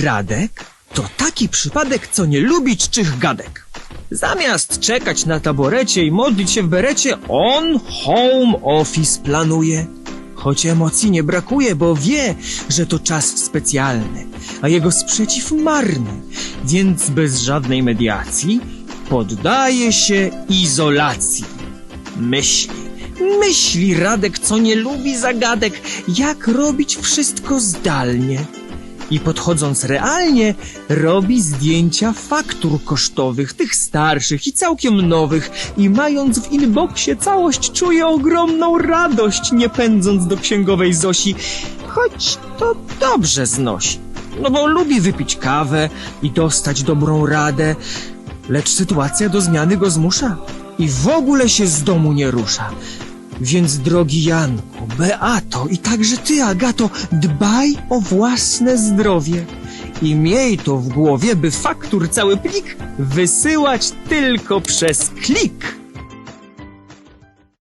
Radek to taki przypadek, co nie lubi czczych gadek. Zamiast czekać na taborecie i modlić się w berecie, on home office planuje. Choć emocji nie brakuje, bo wie, że to czas specjalny, a jego sprzeciw marny, więc bez żadnej mediacji poddaje się izolacji. Myśli, myśli Radek, co nie lubi zagadek, jak robić wszystko zdalnie. I podchodząc realnie, robi zdjęcia faktur kosztowych, tych starszych i całkiem nowych, i mając w inboxie całość, czuje ogromną radość, nie pędząc do księgowej Zosi, choć to dobrze znosi. No bo lubi wypić kawę i dostać dobrą radę, lecz sytuacja do zmiany go zmusza i w ogóle się z domu nie rusza. Więc drogi Janku, Beato i także ty, Agato, dbaj o własne zdrowie. I miej to w głowie, by faktur cały plik wysyłać tylko przez klik.